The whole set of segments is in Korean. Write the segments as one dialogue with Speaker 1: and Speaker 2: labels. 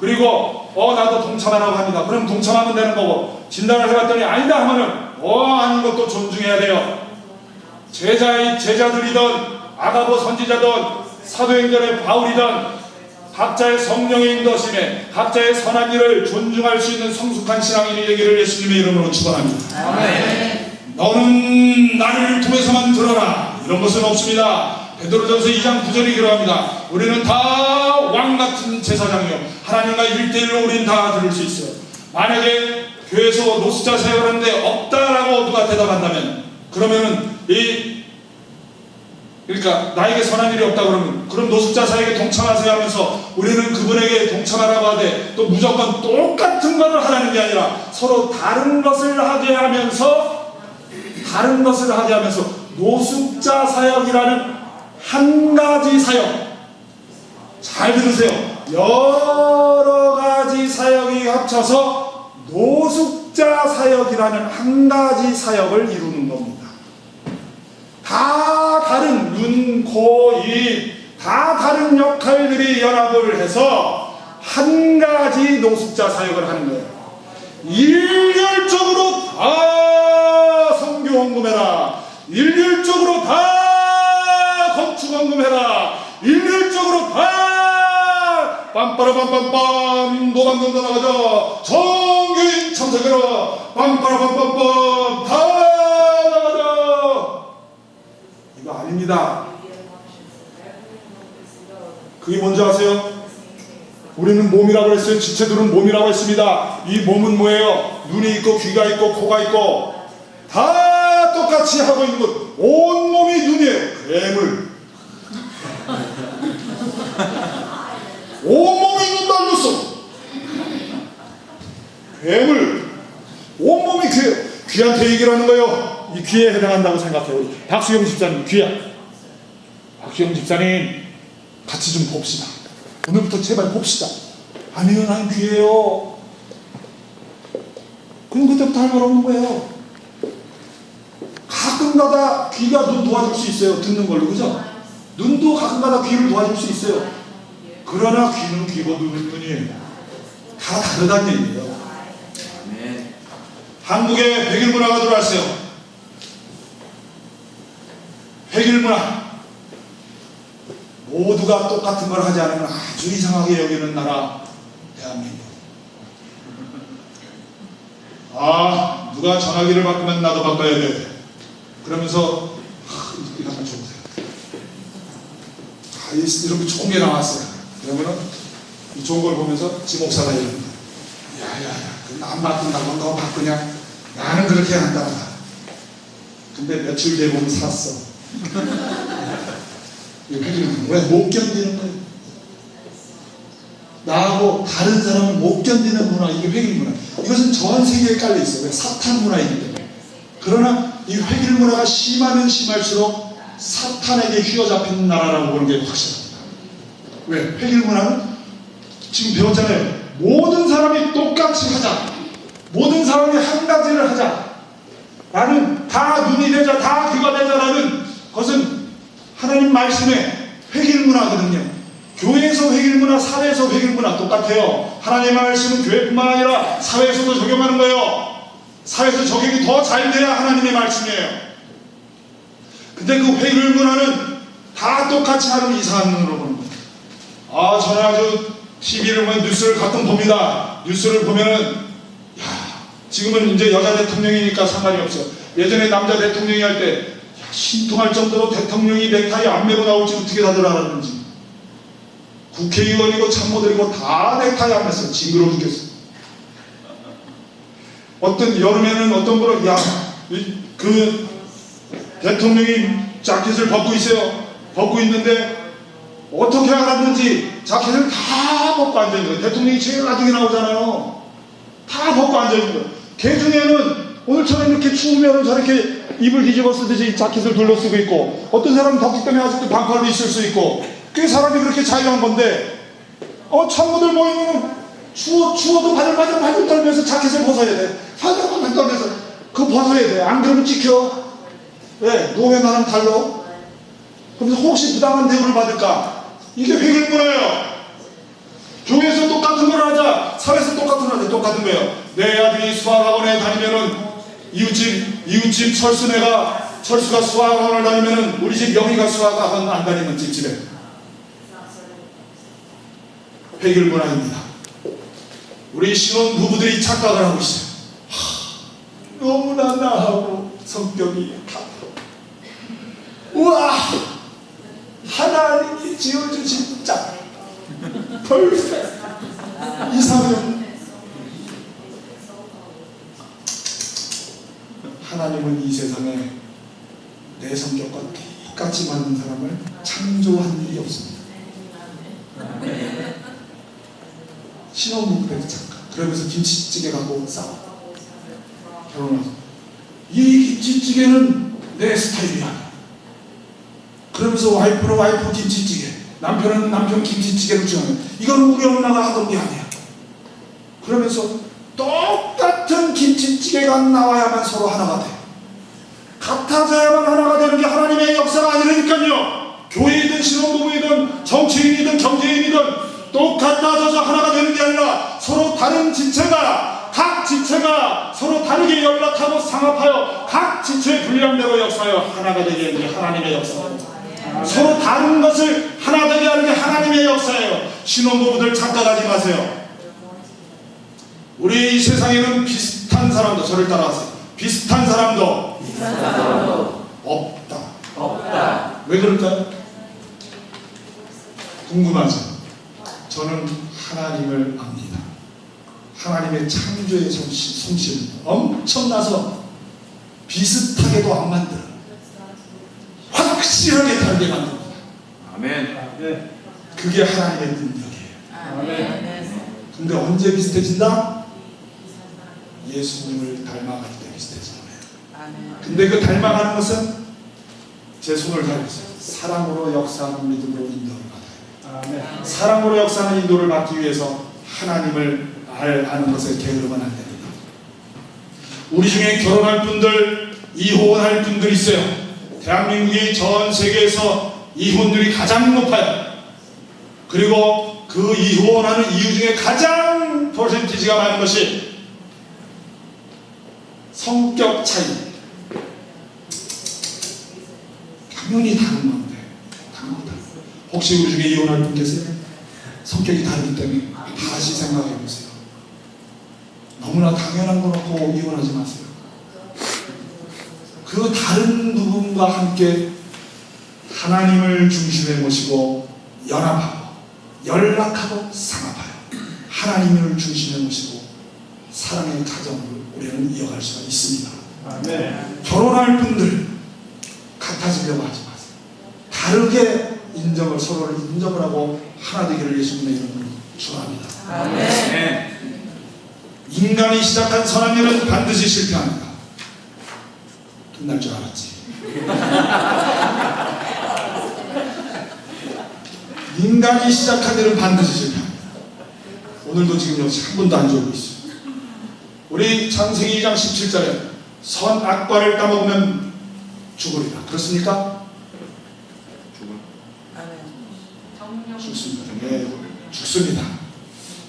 Speaker 1: 그리고 어 나도 동참하라고 합니다. 그럼 동참하면 되는 거고 진단을 해봤더니 아니다 하면은 어 아닌 것도 존중해야 돼요. 제자의 제자들이든 아가보 선지자든 사도행전의 바울이든 각자의 성령의 인도심에 각자의 선한 일을 존중할 수 있는 성숙한 신앙인이 되기를 예수님의 이름으로 축원합니다. 너는 나를 통해서만 들어라 이런 것은 없습니다. 베드로전서 2장 9절이 그러합니다. 우리는 다 왕 같은 제사장이요 하나님과 일대일로 우리는 다 들을 수 있어요. 만약에 교회에서 노숙자 하는데 없다라고 누가 대답한다면 그러면은 이 그러니까 나에게 선한 일이 없다 그러면 그럼 노숙자 사역에 동참하세요 하면서 우리는 그분에게 동참하라고 하되 또 무조건 똑같은 것을 하라는 게 아니라 서로 다른 것을 하게 하면서 다른 것을 하게 하면서 노숙자 사역이라는 한 가지 사역 잘 들으세요 여러 가지 사역이 합쳐서 노숙자 사역이라는 한 가지 사역을 이루는 겁니다 다 다른 눈, 코, 입, 다 다른 역할들이 연합을 해서 한 가지 노숙자 사역을 하는 거예요. 일률적으로 다 성교 헌금해라. 일률적으로 다 건축 헌금해라. 일률적으로 다 빰빠라빰빰빰 노방전도 나가자. 성교인 참석해라. 빰빠라빰빰빰 다 나가자. 이거 아닙니다. 그게 뭔지 아세요? 우리는 몸이라고 했어요. 지체들은 몸이라고 했습니다. 이 몸은 뭐예요? 눈이 있고 귀가 있고 코가 있고 다 똑같이 하고 있는 것. 온 몸이 눈이에요. 괴물. 온 몸이 눈 달렸어. 괴물. 온 몸이 귀. 귀한테 얘기를 하는 거예요. 이 귀에 해당한다고 생각해요. 박수영 집사님 귀야. 박수영 집사님 같이 좀 봅시다. 오늘부터 제발 봅시다. 아니요, 난 귀해요. 그럼 그때부터 할 말 없는 거예요. 가끔가다 귀가 눈 도와줄 수 있어요. 듣는 걸로, 그죠? 눈도 가끔가다 귀를 도와줄 수 있어요. 그러나 귀는 귀고 눈은 눈이에요. 다 다르다는 얘기예요. 한국에 백일 문화가 들어왔어요. 백일 문화. 모두가 똑같은 걸 하지 않으면 아주 이상하게 여기는 나라 대한민국. 아 누가 전화기를 바꾸면 나도 바꿔야 돼. 그러면서 하, 이거 한번 줘보세요. 아, 이- 이렇게 좋은 게 나왔어요. 그러면은 이 좋은 걸 보면서 지 목사가 이럽니다. 야야야, 그안 바꾼다고 너 바꾸냐? 나는 그렇게 한다. 근데 며칠 뒤에 보면 샀어. 왜못 견디는 거예요? 나하고 다른 사람을 못 견디는 문화, 이게 회길 문화. 이것은 전 세계에 깔려 있어요. 왜? 사탄 문화이기 때문에. 그러나 이 회길 문화가 심하면 심할수록 사탄에게 휘어잡힌 나라라고 보는 게 확실합니다. 왜? 회길 문화는 지금 배웠잖아요. 모든 사람이 똑같이 하자. 모든 사람이 한 가지를 하자. 나는 다 눈이 되자, 다 귀가 되자라는 것은 하나님 말씀의 회길 문화거든요. 교회에서 회길 문화, 사회에서 회길 문화 똑같아요. 하나님의 말씀은 교회뿐만 아니라 사회에서도 적용하는 거예요. 사회에서 적용이 더 잘 돼야 하나님의 말씀이에요. 근데 그 회길 문화는 다 똑같이 하는 이상한 눈으로. 아, 저는 아주 TV를 보면 뉴스를 가끔 봅니다. 뉴스를 보면은 야, 지금은 이제 여자 대통령이니까 상관이 없어. 예전에 남자 대통령이 할 때 신통할 정도로 대통령이 넥타이 안 메고 나올지 어떻게 다들 알았는지. 국회의원이고 참모들이고 다 넥타이 안 맸어. 징그러워 죽겠어. 어떤 여름에는 어떤 분은 야그 대통령이 자켓을 벗고 있어요. 벗고 있는데 어떻게 알았는지 자켓을 다 벗고 앉아 있는 거예요. 대통령이 제일 나중에 나오잖아요. 다 벗고 앉아 있는 거예요. 개 중에는 오늘처럼 이렇게 추우면 저렇게 입을 뒤집어 쓰듯이 자켓을 둘러 쓰고 있고 어떤 사람은 덥기 때문에 아직도 반팔로 있을 수 있고 그 사람이 그렇게 자유한 건데 어 참모들 모이면 추워 추워도 바들바들 바들 떨면서 자켓을 벗어야 돼 바들바들 떨면서 그거 벗어야 돼안 그러면 찍혀 왜 노회 나랑 달러 그래서 혹시 부당한 대우를 받을까 이게 회계 문화예요 교회에서 똑같은 걸 우리가 사회에서 똑같은 건데 똑같은 거예요. 내 아들이 수학학원에 다니면은 이웃집 이웃집 철수네가 철수가 수학학원을 다니면은 우리 집 영희가 수학학원 안 다니는 집집에 해결 문화입니다. 우리 신혼 부부들이 착각을 하고 있어요. 하, 너무나 나하고 성격이 같아. 우와 하나님이 지어주신 짝 벌써. 이상형 하나님은 이 세상에 내 성격과 똑같이 맞는 사람을 창조한 일이 없습니다. 신혼부부들 잠깐. 그러면서 김치찌개 갖고 싸워. 결혼해서 이 김치찌개는 내 스타일이 아니야. 그러면서 와이프는 와이프 김치찌개, 남편은 남편 김치찌개를 주장해. 이건 우리 엄마가 하던 게 아니야. 그러면서 똑같은 김치찌개가 나와야만 서로 하나가 돼. 같아져야만 하나가 되는 게 하나님의 역사가 아니라니까요. 교회이든 신혼부부이든 정치인이든 경제인이든 똑같아져서 하나가 되는 게 아니라 서로 다른 지체가 각 지체가 서로 다르게 연락하고 상합하여 각 지체의 분량대로 역사하여 하나가 되게 하는 게 하나님의 역사입니다. 서로 다른 것을 하나 되게 하는 게 하나님의 역사예요. 신혼부부들 착각하지 마세요. 우리 이 세상에는 비슷한 사람도 저를 따라하세요. 비슷한 사람도 없다.
Speaker 2: 없다.
Speaker 1: 왜 그럴까요? 궁금하죠? 저는 하나님을 압니다. 하나님의 창조의 솜씨, 솜씨는 엄청나서 비슷하게도 안 만들어. 확실하게 다르게 만듭니다.
Speaker 2: 아멘.
Speaker 1: 그게 하나님의 능력이에요.
Speaker 2: 아멘.
Speaker 1: 근데 언제 비슷해진다? 예수님을 닮아갈 때 비슷해지는 거예요. 근데 그 닮아가는 것은 제 손을 닮으세요. 사랑으로 역사하는 믿음으로 인도를 받아요. 사랑으로 역사하는 인도를 받기 위해서 하나님을 알, 아는 것을 게으르면 안 됩니다. 우리 중에 결혼할 분들, 이혼할 분들 있어요. 대한민국이 전 세계에서 이혼율이 가장 높아요. 그리고 그 이혼하는 이유 중에 가장 퍼센티지가 많은 것이 성격 차이. 당연히 다른 건데. 거. 혹시 우리 중에 이혼할 분 계세요? 성격이 다르기 때문에 다시 생각해 보세요. 너무나 당연한 거 놓고 이혼하지 마세요. 그 다른 부분과 함께 하나님을 중심에 모시고 연합하고 연락하고 상합하여 하나님을 중심에 모시고 사랑의 가정을 우리는 이어갈 수가 있습니다. 결혼할 분들 같아지려고 하지 마세요. 다르게 인정을 서로를 인정을 하고 하나 되기를 예수님의 이름으로 축원합니다.
Speaker 2: 아멘.
Speaker 1: 인간이 시작한 선한 일은 반드시 실패합니다. 끝날 줄 알았지. 인간이 시작한 일은 반드시 실패합니다. 오늘도 지금 여기 한 분도 안 좋고 있어요. 우리 창세기 2장 17절에 선 악과를 따먹으면 죽으리라. 그렇습니까? 죽습니다. 네, 죽습니다.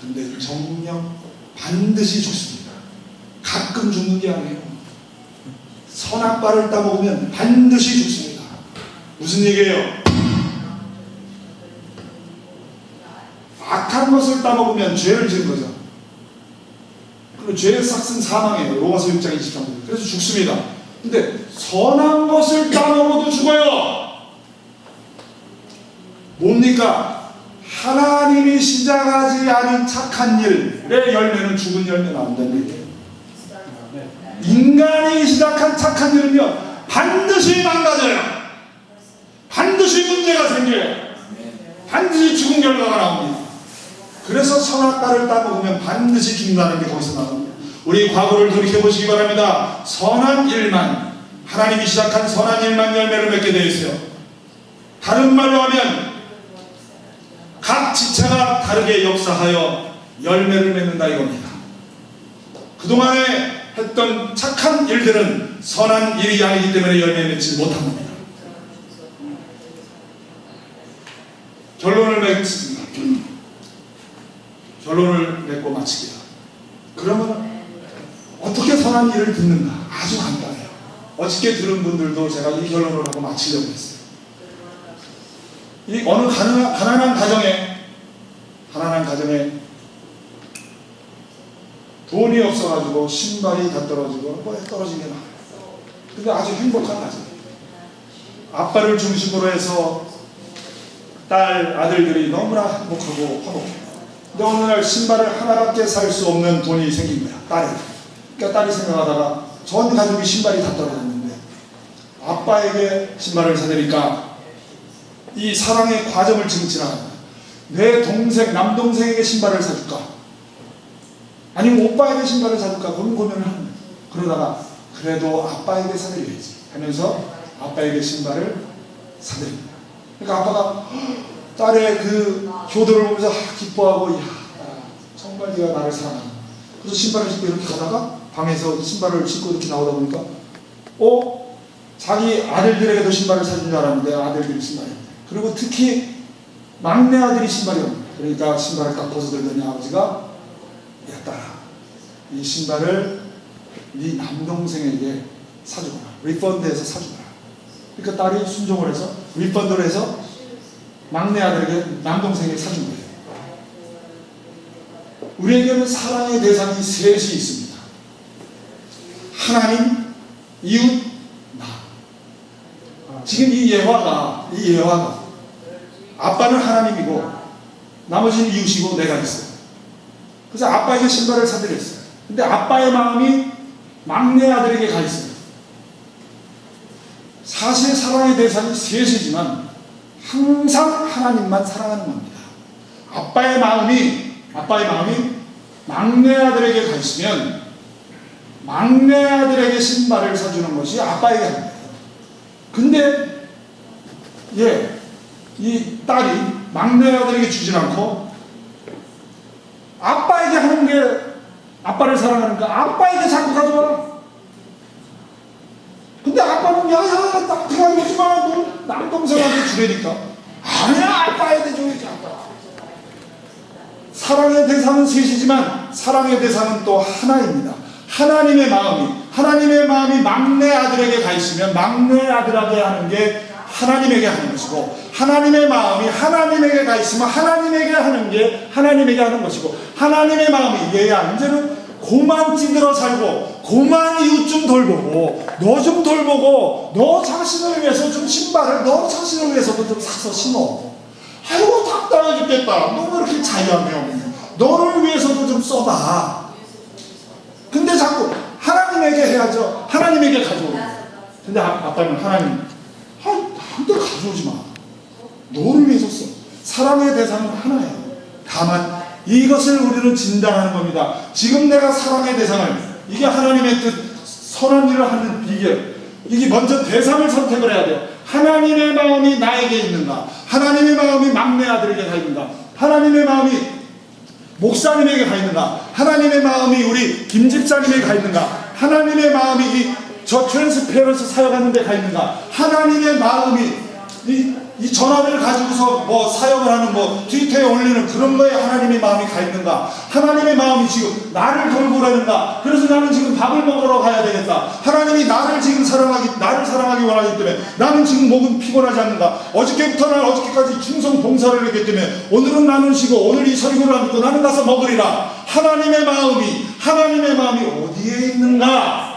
Speaker 1: 근데 정령 반드시 죽습니다. 가끔 죽는 게 아니에요. 선악과를 따먹으면 반드시 죽습니다. 무슨 얘기예요? 악한 것을 따먹으면 죄를 지은 거죠. 그리고 죄의 삭은 사망이에요. 로마서 6장 23절. 그래서 죽습니다. 근데 선한 것을 따먹어도 죽어요. 뭡니까? 하나님이 시작하지 않은 착한 일의 열매는 죽은 열매 나온다는 얘기예요. 인간이 시작한 착한 일은요, 반드시 망가져요. 반드시 문제가 생겨요. 반드시 죽은 결과가 나옵니다. 그래서 선악과를 따먹으면 반드시 죽는다는 게 거기서 나옵니다. 우리 과거를 돌이켜보시기 바랍니다. 선한 일만, 하나님이 시작한 선한 일만 열매를 맺게 되어 있어요. 다른 말로 하면, 각 지체가 다르게 역사하여 열매를 맺는다 이겁니다. 그동안에 했던 착한 일들은 선한 일이 아니기 때문에 열매 맺지 못한 겁니다. 결론을 맺습니다. 결론을 맺고 마치기야. 그러면 어떻게 선한 일을 듣는가? 아주 간단해요. 어저께 들은 분들도 제가 이 결론을 하고 마치려고 했어요. 이 어느 가난한, 가난한 가정에 가난한 가정에 돈이 없어가지고 신발이 다 떨어지고 뭐에 떨어지게 나. 근데 아주 행복한 가정. 아빠를 중심으로 해서 딸 아들들이 너무나 행복하고 화목해. 근데 어느 날 신발을 하나밖에 살 수 없는 돈이 생긴 거야. 딸이. 그러니까 딸이 생각하다가 전 가족이 신발이 다 떨어졌는데 아빠에게 신발을 사드리까 이 사랑의 과정을 증진하는. 내 동생, 남동생에게 신발을 사줄까? 아니면 오빠에게 신발을 사줄까? 그런 고민을 하는 거야. 그러다가 그래도 아빠에게 사드려야지 하면서 아빠에게 신발을 사드립니다. 그러니까 아빠가 딸의 그 효도를 보면서 아, 기뻐하고 야 정말 네가 나를 사랑한다. 그래서 신발을 신고 이렇게 가다가 방에서 신발을 신고 이렇게 나오다 보니까 어? 자기 아들들에게도 신발을 사준 줄 알았는데 아들들이 신발이. 그리고 특히 막내 아들이 신발이 없네. 그러니까 신발을 딱 벗어들더니 아버지가 야 딸아 이 신발을 네 남동생에게 사주거라. 리펀드해서 사주거라. 그러니까 딸이 순종을 해서 리펀드를 해서 막내 아들에게 남동생에게 사준 거예요. 우리에게는 사랑의 대상이 셋이 있습니다. 하나님, 이웃, 나. 지금 이 예화가, 이 예화가, 아빠는 하나님이고, 나머지는 이웃이고 내가 있어요. 그래서 아빠에게 신발을 사드렸어요. 근데 아빠의 마음이 막내 아들에게 가 있어요. 사실 사랑의 대상이 셋이지만 항상 하나님만 사랑하는 겁니다. 아빠의 마음이 아빠의 마음이 막내 아들에게 가 있으면 막내 아들에게 신발을 사주는 것이 아빠에게 거예요. 근데 예, 이 딸이 막내 아들에게 주진 않고 게 아빠를 사랑하니까 아빠에게 자꾸 가져와라. 근데 아빠는 야야 나한테 가져오지 마. 너 남동생한테 주려니까. 아니야 아빠에게 줘야지 아빠. 사랑의 대상은 셋이지만 사랑의 대상은 또 하나입니다. 하나님의 마음이 하나님의 마음이 막내 아들에게 가 있으면 막내 아들에게 하는 게 하나님에게 하는 것이고 하나님의 마음이 하나님에게 가 있으면 하나님에게 하는 게 하나님에게 하는 것이고 하나님의 마음이 얘야 이제는 고만 찌들어 살고 고만 이웃 좀 돌보고 너 좀 돌보고 너 자신을 위해서 좀 신발을 너 자신을 위해서도 좀 사서 신어. 아이고 답답해 죽겠다. 너 왜 이렇게 자유함이 너를 위해서도 좀 써봐. 근데 자꾸 하나님에게 해야죠. 하나님에게 가져오고. 근데 아, 아빠는 하나님 아, 나한테 가져오지 마. 너를 위해서 써 사랑의 대상은 하나예요. 다만 이것을 우리는 진단하는 겁니다. 지금 내가 사랑의 대상을 이게 하나님의 뜻 선한 일을 하는 비결 이게 먼저 대상을 선택을 해야 돼요. 하나님의 마음이 나에게 있는가? 하나님의 마음이 막내 아들에게 가 있는가? 하나님의 마음이 목사님에게 가 있는가? 하나님의 마음이 우리 김집사님에게 가 있는가? 하나님의 마음이 이 저 트랜스페런스 사역하는 데 가 있는가? 하나님의 마음이 이, 이 전화를 가지고서 뭐 사역을 하는 뭐 트위터에 올리는 그런 거에 하나님의 마음이 가 있는가? 하나님의 마음이 지금 나를 돌보라는가? 그래서 나는 지금 밥을 먹으러 가야 되겠다. 하나님이 나를 지금 사랑하기 나를 사랑하기 원하기 때문에 나는 지금 목은 피곤하지 않는가? 어저께부터 는 어저께까지 충성 봉사를 했기 때문에 오늘은 나는 쉬고 오늘 이 설교를 안 듣고 나는 가서 먹으리라. 하나님의 마음이 하나님의 마음이 어디에 있는가?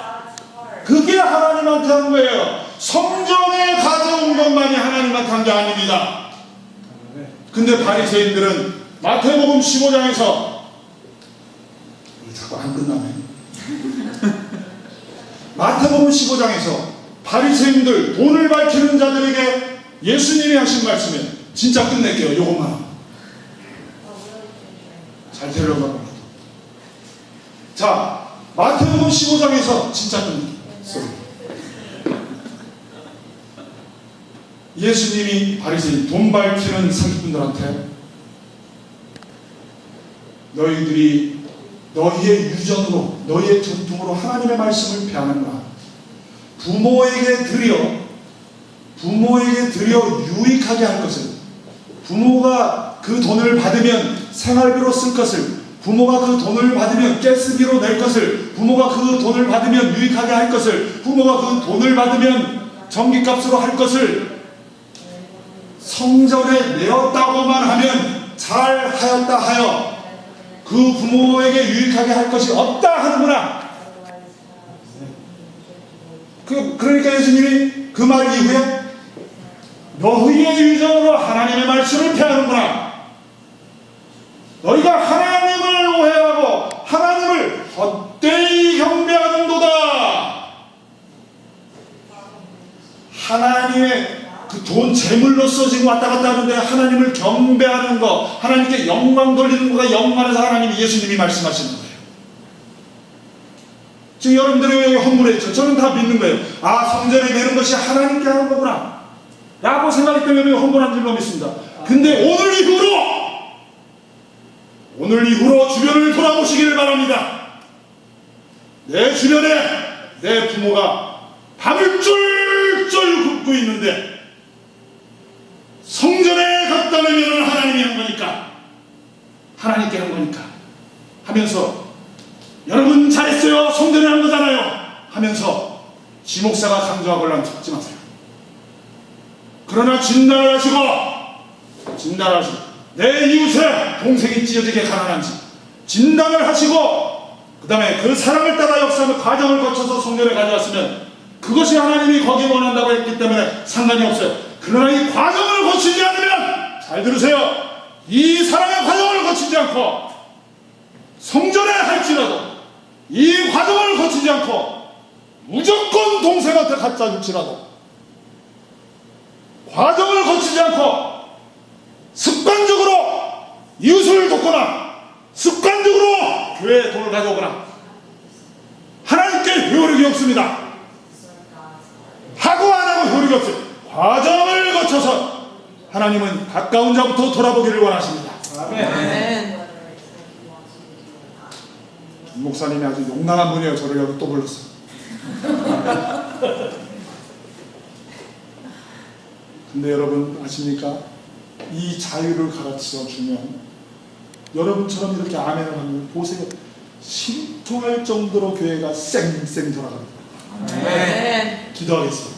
Speaker 1: 그게 하나님한테 한 거예요. 성전에 가져온 것만이 하나님한테 한 게 아닙니다. 근데 바리새인들은 마태복음 15장에서 자꾸 안 끝나네. 마태복음 15장에서 바리새인들 돈을 밝히는 자들에게 예수님이 하신 말씀에 진짜 끝낼게요. 요것만. 잘 들으려고 합니다. 자, 마태복음 15장에서 진짜 끝 쏘리. 예수님이 바리새인 돈 밝히는 사기꾼들한테 너희들이 너희의 유전으로 너희의 전통으로 하나님의 말씀을 배하는구나 부모에게 드려 부모에게 드려 유익하게 할 것은 부모가 그 돈을 받으면 생활비로 쓸 것을 부모가 그 돈을 받으면 가스비로 낼 것을 부모가 그 돈을 받으면 유익하게 할 것을 부모가 그 돈을 받으면 전기값으로 할 것을 성전에 내었다고만 하면 잘 하였다 하여 그 부모에게 유익하게 할 것이 없다 하는구나. 그, 그러니까 예수님이 그 말 이후에 너희의 유전으로 하나님의 말씀을 피하는구나. 너희가 하나님을 오해하고 하나님을 헛되이 경배하는도다. 하나님의 그 돈 재물로서 지금 왔다 갔다 하는데 하나님을 경배하는 거, 하나님께 영광 돌리는 거가 영광에서 하나님이 예수님이 말씀하시는 거예요. 지금 여러분들이 왜 헌물했죠? 저는 다 믿는 거예요. 아, 성전에 내는 것이 하나님께 하는 거구나. 라고 생각했기 때문에 헌물한 줄로 믿습니다. 근데 오늘 이후로, 오늘 이후로 주변을 돌아보시기를 바랍니다. 내 주변에 내 부모가 밤을 쫄쫄 굽고 있는데 성전에 갔다 오면 하나님이 한 거니까 하나님께 한 거니까 하면서 여러분 잘했어요 성전에 한 거잖아요 하면서 지목사가 강조하걸랑 듣지 마세요. 그러나 진단을 하시고 진단을 하시고 내 이웃의 동생이 찢어지게 가난한지 진단을 하시고 그 다음에 그 사랑을 따라 역사하는 과정을 거쳐서 성전에 가져왔으면 그것이 하나님이 거기 원한다고 했기 때문에 상관이 없어요. 그러나 이 과정을 거치지 않으면 잘 들으세요. 이 사랑의 과정을 거치지 않고 성전에 할지라도 이 과정을 거치지 않고 무조건 동생한테 갖다 줄지라도 과정을 거치지 않고 습관적으로 이웃을 돕거나 습관적으로 교회에 돈을 가져오거나 하나님께 효력이 없습니다. 하고 안 하고 효력이 없어요. 과정을 거쳐서 하나님은 가까운 자부터 돌아보기를 원하십니다. 아멘. 목사님이 아주 용감한 분이에요. 저를 여기 또 불렀어요. 근데 여러분 아십니까? 이 자유를 가르쳐 주면 여러분처럼 이렇게 아멘을 하면 보세요. 신통할 정도로 교회가 쌩쌩 돌아갑니다.
Speaker 2: 아멘.
Speaker 1: 기도하겠습니다.